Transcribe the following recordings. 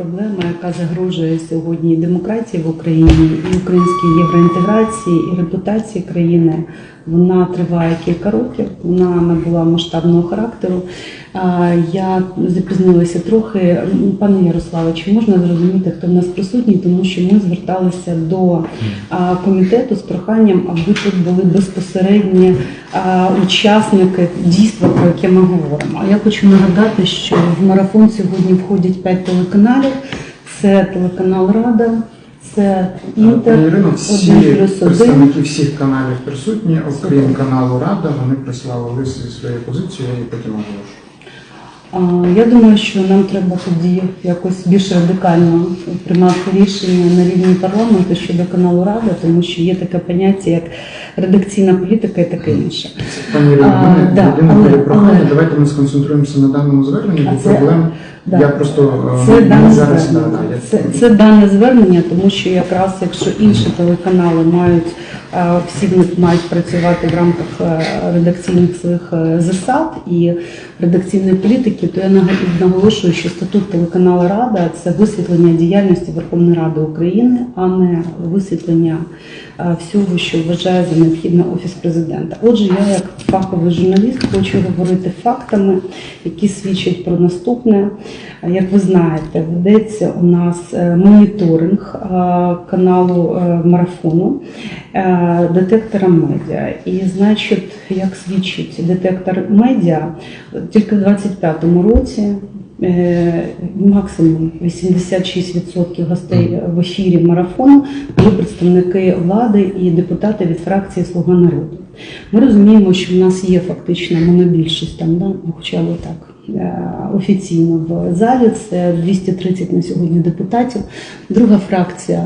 проблема, яка загрожує сьогодні демократії в Україні, і українській євроінтеграції, і репутації країни. Вона триває кілька років, вона набула масштабного характеру. Я запізнилася трохи. Пане Ярославе, чи можна зрозуміти, хто в нас присутній, тому що ми зверталися до комітету з проханням, аби тут були безпосередні а, учасники дійства, про яке ми говоримо. Я хочу нагадати, що в марафон сьогодні входять п'ять телеканалів. Це телеканал Рада, це Інтер, Ірина, всі один плюс один. представники всіх каналів присутні, окрім каналу Рада, вони прислали лист зі своєю позицією, я її потім оголошу. Я думаю, що нам треба тоді якось більш радикально приймати рішення на рівні парламенту щодо каналу Рада, тому що є таке поняття як редакційна політика і таке інше. Пані Ірино, А, в мене да, єдине але- перепрохання, давайте ми сконцентруємося на даному зверненні, бо проблем да. я просто е, Це не дане зараз звернення. Це, це дане звернення, тому що якраз якщо інші телеканали мають всі в мають працювати в рамках е, редакційних своїх е, засад і редакційної політики, то я наголошую, що статут телеканалу Рада це висвітлення діяльності Верховної Ради України, а не висвітлення е, всього, що вважає за необхідне офіс президента. Отже, я як фаховий журналіст хочу говорити фактами, які свідчать про наступне. Як ви знаєте, ведеться у нас е, моніторинг е, каналу е, марафону детектора медіа. І значить, як свідчить детектор медіа, тільки в 25-му році. е, Максимум 86% гостей в ефірі марафону були представники влади і депутати від фракції Слуга народу. Ми розуміємо, що в нас є фактично монобільшість там, да? хоча б так е, офіційно в залі. Це 230 на сьогодні депутатів. Друга фракція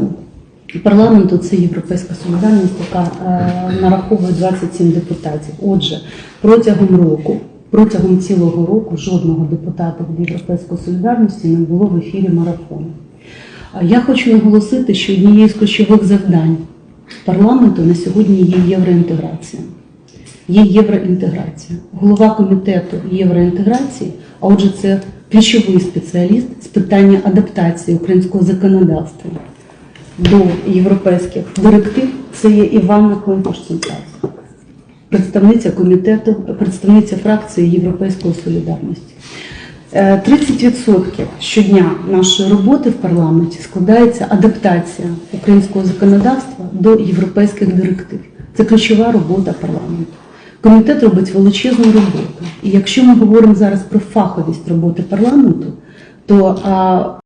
парламенту це Європейська солідарність, яка е, нараховує 27 депутатів. Отже, протягом року. Протягом цілого року жодного депутата від Європейської солідарності не було в ефірі марафону. Я хочу наголосити, що однією з ключових завдань парламенту на сьогодні є євроінтеграція. Є євроінтеграція. Голова комітету євроінтеграції, а отже, це ключовий спеціаліст з питання адаптації українського законодавства до європейських директив. Це є Іванна Климпуш-Центрас, представниця комітету, представниця фракції Європейської солідарності. Е, 30% щодня нашої роботи в парламенті складається адаптація українського законодавства до європейських директив. Це ключова робота парламенту. Комітет робить величезну роботу. І якщо ми говоримо зараз про фаховість роботи парламенту, то